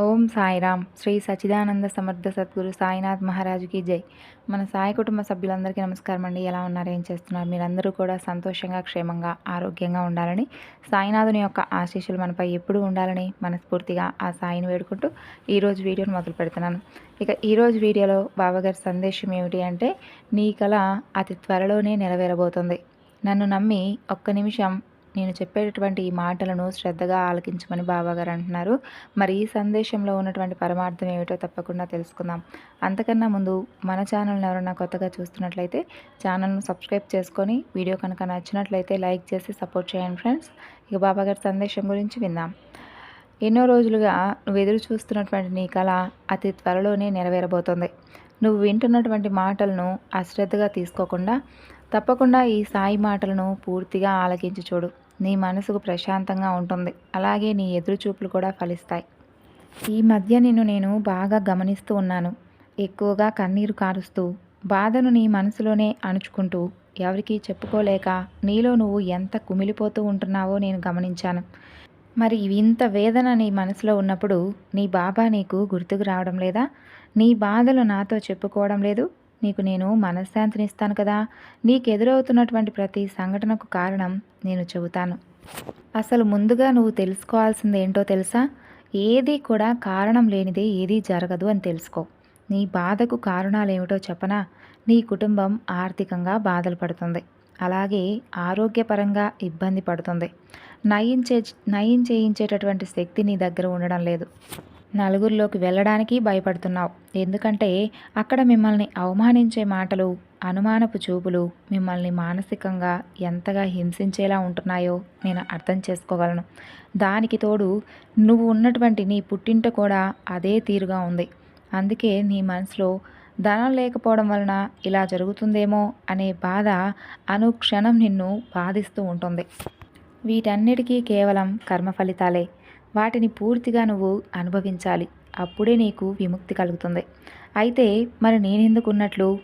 ఓం సాయిరామ్. శ్రీ సచిదానంద సమర్థ సద్గురు సాయినాథ్ మహారాజుకి జై. మన సాయి కుటుంబ సభ్యులందరికీ నమస్కారం అండి. ఎలా ఉన్నారు? ఏం చేస్తున్నారు? మీరందరూ కూడా సంతోషంగా క్షేమంగా ఆరోగ్యంగా ఉండాలని సాయినాథుని యొక్క ఆశీస్సులు మనపై ఎప్పుడూ ఉండాలని మనస్ఫూర్తిగా ఆ సాయిని వేడుకుంటూ ఈరోజు వీడియోను మొదలు పెడుతున్నాను. ఇక ఈరోజు వీడియోలో బావగారి సందేశం ఏమిటి అంటే నీ కళ అతి త్వరలోనే నెరవేరబోతుంది. నన్ను నమ్మి ఒక్క నిమిషం నేను చెప్పేటటువంటి ఈ మాటలను శ్రద్ధగా ఆలకించమని బాబాగారు అంటున్నారు. మరి ఈ సందేశంలో ఉన్నటువంటి పరమార్థం ఏమిటో తప్పకుండా తెలుసుకుందాం. అంతకన్నా ముందు మన ఛానల్ని ఎవరైనా కొత్తగా చూస్తున్నట్లయితే ఛానల్ను సబ్స్క్రైబ్ చేసుకొని వీడియో కనుక నచ్చినట్లయితే లైక్ చేసి సపోర్ట్ చేయండి ఫ్రెండ్స్. ఇక బాబాగారి సందేశం గురించి విందాం. ఎన్నో రోజులుగా నువ్వు ఎదురు చూస్తున్నటువంటి నీ కళ అతి త్వరలోనే నెరవేరబోతుంది. నువ్వు వింటున్నటువంటి మాటలను అశ్రద్ధగా తీసుకోకుండా తప్పకుండా ఈ సాయి మాటలను పూర్తిగా ఆలకించి చూడు. నీ మనసుకు ప్రశాంతంగా ఉంటుంది. అలాగే నీ ఎదురుచూపులు కూడా ఫలిస్తాయి. ఈ మధ్య నిన్ను నేను బాగా గమనిస్తూ ఉన్నాను. ఎక్కువగా కన్నీరు కారుస్తూ బాధను నీ మనసులోనే అణుచుకుంటూ ఎవరికీ చెప్పుకోలేక నీలో నువ్వు ఎంత కుమిలిపోతూ ఉంటున్నావో నేను గమనించాను. మరి ఇంత వేదన నీ మనసులో ఉన్నప్పుడు నీ బాబా నీకు గుర్తుకు రావడం లేదా? నీ బాధలు నాతో చెప్పుకోవడం లేదు? నీకు నేను మనశ్శాంతిని ఇస్తాను కదా. నీకు ఎదురవుతున్నటువంటి ప్రతి సంఘటనకు కారణం నేను చెబుతాను. అసలు ముందుగా నువ్వు తెలుసుకోవాల్సింది ఏంటో తెలుసా? ఏది కూడా కారణం లేనిదే ఏదీ జరగదు అని తెలుసుకో. నీ బాధకు కారణాలు ఏమిటో చెప్పనా? నీ కుటుంబం ఆర్థికంగా బాధలు పడుతుంది. అలాగే ఆరోగ్యపరంగా ఇబ్బంది పడుతుంది. నయించే నయం చేయించేటటువంటి శక్తి నీ దగ్గర ఉండడం లేదు. నలుగురిలోకి వెళ్ళడానికి భయపడుతున్నావు. ఎందుకంటే అక్కడ మిమ్మల్ని అవమానించే మాటలు అనుమానపు చూపులు మిమ్మల్ని మానసికంగా ఎంతగా హింసించేలా ఉంటున్నాయో నేను అర్థం చేసుకోగలను. దానికి తోడు నువ్వు ఉన్నటువంటి నీ పుట్టింట కూడా అదే తీరుగా ఉంది. అందుకే నీ మనసులో ధనం లేకపోవడం వలన ఇలా జరుగుతుందేమో అనే బాధ అనుక్షణం నిన్ను బాధిస్తూ ఉంటుంది. వీటన్నిటికీ కేవలం కర్మ ఫలితాలే వాటిని పూర్తిగా నువ్వు అనుభవించాలి. అప్పుడే నీకు విముక్తి కలుగుతుంది. అయితే మరి నేనెందుకున్నట్లు?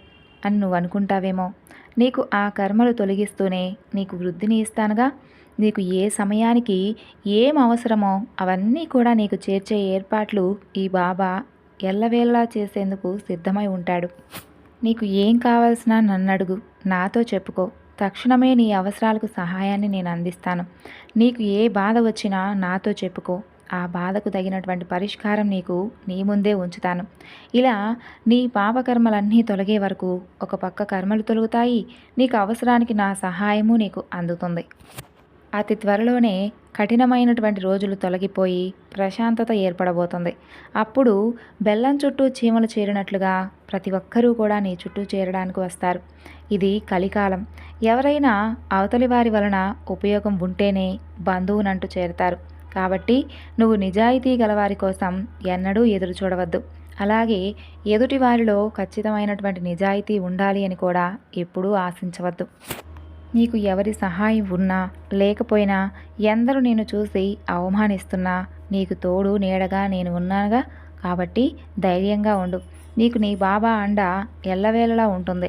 అని నువ్వు అనుకుంటావేమో? నీకు ఆ కర్మలు తొలగిస్తూనే నీకు వృద్ధిని ఇస్తానుగా? నీకు ఏ సమయానికి ఏం అవసరమో అవన్నీ కూడా నీకు చేర్చే ఏర్పాట్లు ఈ బాబా ఎల్లవేళలా చేసేందుకు సిద్ధమై ఉంటాడు. నీకు ఏం కావాల్సిన నన్ను అడుగు నాతో చెప్పుకో. తక్షణమే నీ అవసరాలకు సహాయాన్ని నేను అందిస్తాను. నీకు ఏ బాధ వచ్చినా నాతో చెప్పుకో. ఆ బాధకు తగినటువంటి పరిష్కారం నీకు నీ ముందే ఉంచుతాను. ఇలా నీ పాపకర్మలన్నీ తొలగే వరకు ఒక పక్క కర్మలు తొలుగుతాయి. నీకు అవసరానికి నా సహాయము నీకు అందుతుంది. అతి త్వరలోనే కఠినమైనటువంటి రోజులు తొలగిపోయి ప్రశాంతత ఏర్పడబోతుంది. అప్పుడు బెల్లం చుట్టూ చీమలు చేరినట్లుగా ప్రతి ఒక్కరూ కూడా నీ చుట్టూ చేరడానికి వస్తారు. ఇది కలికాలం. ఎవరైనా అవతలి వారి వలన ఉపయోగం ఉంటేనే బంధువునంటూ చేరతారు. కాబట్టి నువ్వు నిజాయితీ గలవారి కోసం ఎన్నడూ ఎదురు చూడవద్దు. అలాగే ఎదుటి వారిలో ఖచ్చితమైనటువంటి నిజాయితీ ఉండాలి అని కూడా ఎప్పుడూ ఆశించవద్దు. నీకు ఎవరి సహాయం ఉన్నా లేకపోయినా ఎందరూ నేను చూసి అవమానిస్తున్నా నీకు తోడు నీడగా నేను ఉన్నానుగా కాబట్టి ధైర్యంగా ఉండు. నీకు నీ బాబా అండ ఎల్లవేళలా ఉంటుంది.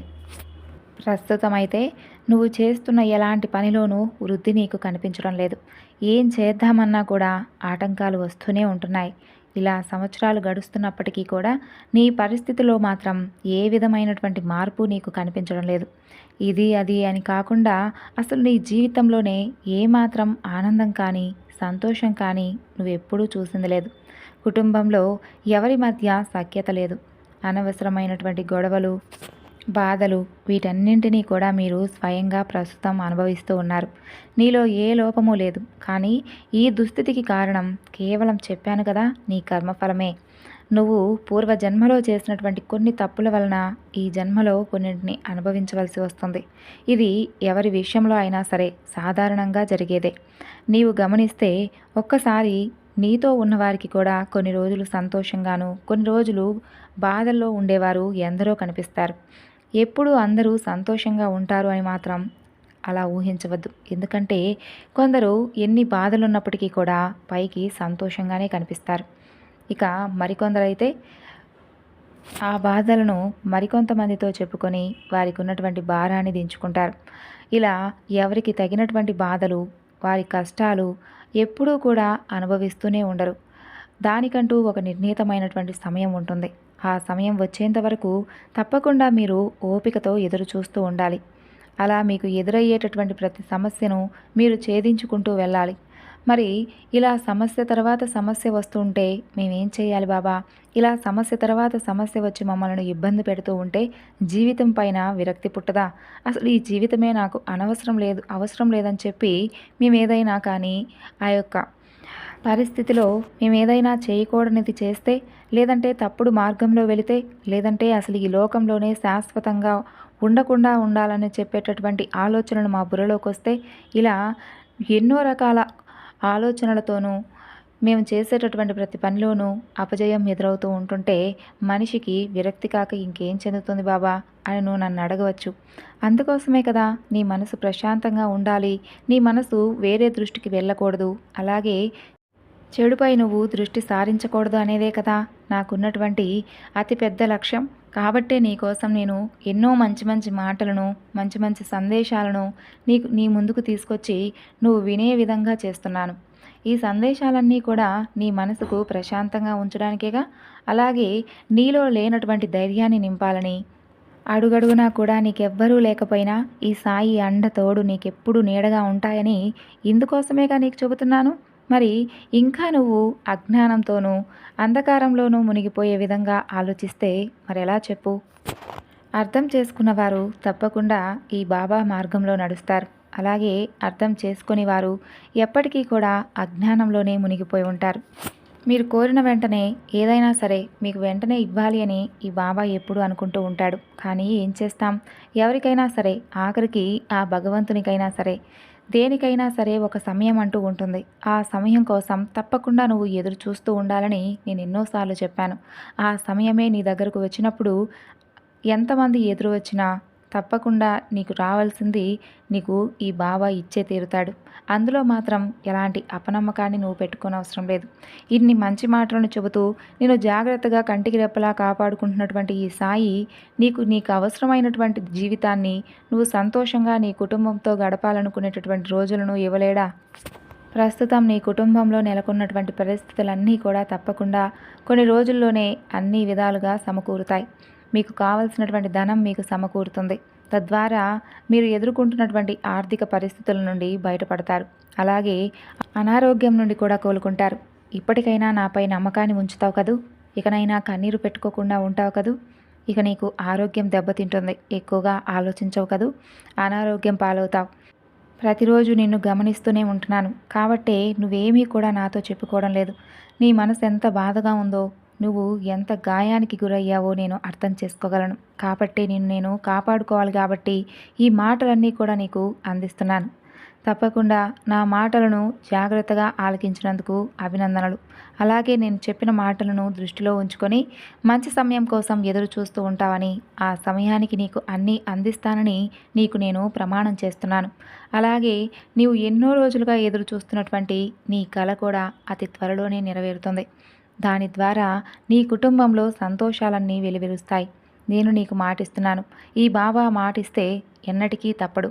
ప్రస్తుతమైతే నువ్వు చేస్తున్న ఎలాంటి పనిలోనూ వృద్ధి నీకు కనిపించడం లేదు. ఏం చేద్దామన్నా కూడా ఆటంకాలు వస్తూనే ఉంటున్నాయి. ఇలా సంవత్సరాలు గడుస్తున్నప్పటికీ కూడా నీ పరిస్థితిలో మాత్రం ఏ విధమైనటువంటి మార్పు నీకు కనిపించడం లేదు. ఇది అది అని కాకుండా అసలు నీ జీవితంలోనే ఏమాత్రం ఆనందం కానీ సంతోషం కానీ నువ్వు ఎప్పుడూ చూసింది లేదు. కుటుంబంలో ఎవరి మధ్య సఖ్యత లేదు. అనవసరమైనటువంటి గొడవలు బాధలు వీటన్నింటినీ కూడా మీరు స్వయంగా ప్రస్తుతం అనుభవిస్తూ ఉన్నారు. నీలో ఏ లోపము లేదు. కానీ ఈ దుస్థితికి కారణం కేవలం చెప్పాను కదా నీ కర్మఫలమే. నువ్వు పూర్వ జన్మలో చేసినటువంటి కొన్ని తప్పుల వలన ఈ జన్మలో కొన్నింటిని అనుభవించవలసి వస్తుంది. ఇది ఎవరి విషయంలో అయినా సరే సాధారణంగా జరిగేదే. నీవు గమనిస్తే ఒక్కసారి నీతో ఉన్నవారికి కూడా కొన్ని రోజులు సంతోషంగాను కొన్ని రోజులు బాధల్లో ఉండేవారు ఎందరో కనిపిస్తారు. ఎప్పుడు అందరూ సంతోషంగా ఉంటారు అని మాత్రం అలా ఊహించవద్దు. ఎందుకంటే కొందరు ఎన్ని బాధలు ఉన్నప్పటికీ కూడా పైకి సంతోషంగానే కనిపిస్తారు. ఇక మరికొందరైతే ఆ బాధలను మరికొంతమందితో చెప్పుకొని వారికి ఉన్నటువంటి భారాన్ని దించుకుంటారు. ఇలా ఎవరికి తగినటువంటి బాధలు వారి కష్టాలు ఎప్పుడూ కూడా అనుభవిస్తూనే ఉండరు. దానికంటూ ఒక నిర్ణీతమైనటువంటి సమయం ఉంటుంది. ఆ సమయం వచ్చేంత వరకు తప్పకుండా మీరు ఓపికతో ఎదురు చూస్తూ ఉండాలి. అలా మీకు ఎదురయ్యేటటువంటి ప్రతి సమస్యను మీరు ఛేదించుకుంటూ వెళ్ళాలి. మరి ఇలా సమస్య తర్వాత సమస్య వస్తుంటే మేమేం చేయాలి బాబా? ఇలా సమస్య తర్వాత సమస్య వచ్చి మమ్మల్ని ఇబ్బంది పెడుతూ ఉంటే జీవితం పైన విరక్తి పుట్టదా? అసలు ఈ జీవితమే నాకు అనవసరం లేదు అవసరం లేదని చెప్పి మేము ఏదైనా కానీ ఆ యొక్క పరిస్థితిలో మేము ఏదైనా చేయకూడనిది చేస్తే లేదంటే తప్పుడు మార్గంలో వెళితే లేదంటే అసలు ఈ లోకంలోనే శాశ్వతంగా ఉండకుండా ఉండాలని చెప్పేటటువంటి ఆలోచనలు మా బుర్రలోకి వస్తే ఇలా ఎన్నో రకాల ఆలోచనలతోనూ మేము చేసేటటువంటి ప్రతి పనిలోనూ అపజయం ఎదురవుతూ ఉంటుంటే మనిషికి విరక్తి కాక ఇంకేం చెందుతుంది బాబా అని నువ్వు నన్ను అడగవచ్చు. అందుకోసమే కదా నీ మనసు ప్రశాంతంగా ఉండాలి నీ మనసు వేరే దృష్టికి వెళ్ళకూడదు అలాగే చెడుపై నువ్వు దృష్టి సారించకూడదు అనేదే కదా నాకున్నటువంటి అతిపెద్ద లక్ష్యం. కాబట్టే నీకోసం నేను ఎన్నో మంచి మంచి మాటలను మంచి మంచి సందేశాలను నీకు నీ ముందుకు తీసుకొచ్చి నువ్వు వినే విధంగా చేస్తున్నాను. ఈ సందేశాలన్నీ కూడా నీ మనసుకు ప్రశాంతంగా ఉంచడానికేగా? అలాగే నీలో లేనటువంటి ధైర్యాన్ని నింపాలని. అడుగడుగునా కూడా నీకెవ్వరూ లేకపోయినా ఈ సాయి అండ తోడు నీకెప్పుడు నీడగా ఉంటాయని ఇందుకోసమేగా నీకు చెబుతున్నాను. మరి ఇంకా నువ్వు అజ్ఞానంతోనూ అంధకారంలోనూ మునిగిపోయే విధంగా ఆలోచిస్తే మరి ఎలా చెప్పు? అర్థం చేసుకున్నవారు తప్పకుండా ఈ బాబా మార్గంలో నడుస్తారు. అలాగే అర్థం చేసుకుని వారు ఎప్పటికీ కూడా అజ్ఞానంలోనే మునిగిపోయి ఉంటారు. మీరు కోరిన వెంటనే ఏదైనా సరే మీకు వెంటనే ఇవ్వాలి అని ఈ బాబా ఎప్పుడు అనుకుంటూ ఉంటాడు. కానీ ఏం చేస్తాం? ఎవరికైనా సరే ఆఖరికి ఆ భగవంతునికైనా సరే దేనికైనా సరే ఒక సమయం అంటూ ఉంటుంది. ఆ సమయం కోసం తప్పకుండా నువ్వు ఎదురు చూస్తూ ఉండాలని నేను ఎన్నోసార్లు చెప్పాను. ఆ సమయమే నీ దగ్గరకు వచ్చినప్పుడు ఎంతమంది ఎదురు వచ్చినా తప్పకుండా నీకు రావాల్సింది నీకు ఈ బాబా ఇచ్చే తీరుతాడు. అందులో మాత్రం ఎలాంటి అపనమ్మకాన్ని నువ్వు పెట్టుకోని అవసరం లేదు. ఇన్ని మంచి మాటలను చెబుతూ నేను జాగ్రత్తగా కంటికి రెప్పలా కాపాడుకుంటున్నటువంటి ఈ సాయి నీకు నీకు అవసరమైనటువంటి జీవితాన్ని నువ్వు సంతోషంగా నీ కుటుంబంతో గడపాలనుకునేటటువంటి రోజులను ఇవ్వలేడా? ప్రస్తుతం నీ కుటుంబంలో నెలకొన్నటువంటి పరిస్థితులన్నీ కూడా తప్పకుండా కొన్ని రోజుల్లోనే అన్ని విధాలుగా సమకూరుతాయి. మీకు కావలసినటువంటి ధనం మీకు సమకూరుతుంది. తద్వారా మీరు ఎదుర్కొంటున్నటువంటి ఆర్థిక పరిస్థితుల నుండి బయటపడతారు. అలాగే అనారోగ్యం నుండి కూడా కోలుకుంటారు. ఇప్పటికైనా నాపై నమ్మకాన్ని ఉంచుతావు కదూ? ఇకనైనా కన్నీరు పెట్టుకోకుండా ఉంటావు కదూ? ఇక నీకు ఆరోగ్యం దెబ్బతింటుంది. ఎక్కువగా ఆలోచించవు కదూ? అనారోగ్యం పాలవుతావు. ప్రతిరోజు నిన్ను గమనిస్తూనే ఉంటున్నాను. కాబట్టే నువ్వేమీ కూడా నాతో చెప్పుకోవడం లేదు. నీ మనసు ఎంత బాధగా ఉందో నువ్వు ఎంత గాయానికి గురయ్యావో నేను అర్థం చేసుకోగలను. కాబట్టి నిన్ను నేను కాపాడుకోవాలి కాబట్టి ఈ మాటలన్నీ కూడా నీకు అందిస్తున్నాను. తప్పకుండా నా మాటలను జాగ్రత్తగా ఆలకించినందుకు అభినందనలు. అలాగే నేను చెప్పిన మాటలను దృష్టిలో ఉంచుకొని మంచి సమయం కోసం ఎదురు చూస్తూ ఉంటావని ఆ సమయానికి నీకు అన్నీ అందిస్తానని నీకు నేను ప్రమాణం చేస్తున్నాను. అలాగే నీవు ఎన్నో రోజులుగా ఎదురు చూస్తున్నటువంటి నీ కళ కూడా అతి త్వరలోనే నెరవేరుతుంది. దాని ద్వారా నీ కుటుంబంలో సంతోషాలన్నీ వెలువరుస్తాయి నేను నీకు మాటిస్తున్నాను. ఈ బాబా మాటిస్తే ఎన్నటికీ తప్పడు.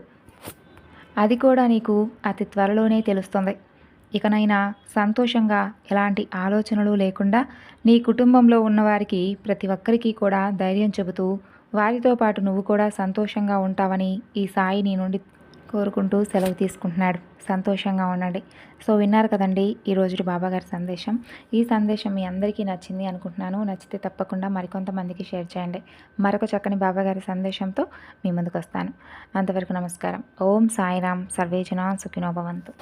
అది కూడా నీకు అతి త్వరలోనే తెలుస్తుంది. ఇకనైనా సంతోషంగా ఎలాంటి ఆలోచనలు లేకుండా నీ కుటుంబంలో ఉన్నవారికి ప్రతి ఒక్కరికి కూడా ధైర్యం చెబుతూ వారితో పాటు నువ్వు కూడా సంతోషంగా ఉంటావని ఈ సాయి నీ నుండి కోరుకుంటూ సెలవు తీసుకుంటున్నాడు. సంతోషంగా ఉండండి. సో విన్నారు కదండి ఈరోజు బాబాగారి సందేశం. ఈ సందేశం మీ అందరికీ నచ్చింది అనుకుంటున్నాను. నచ్చితే తప్పకుండా మరికొంతమందికి షేర్ చేయండి. మరొక చక్కని బాబాగారి సందేశంతో మీ ముందుకు వస్తాను అంతవరకు నమస్కారం. ఓం సాయిరామ్ సర్వేజన సుఖినోభవంతు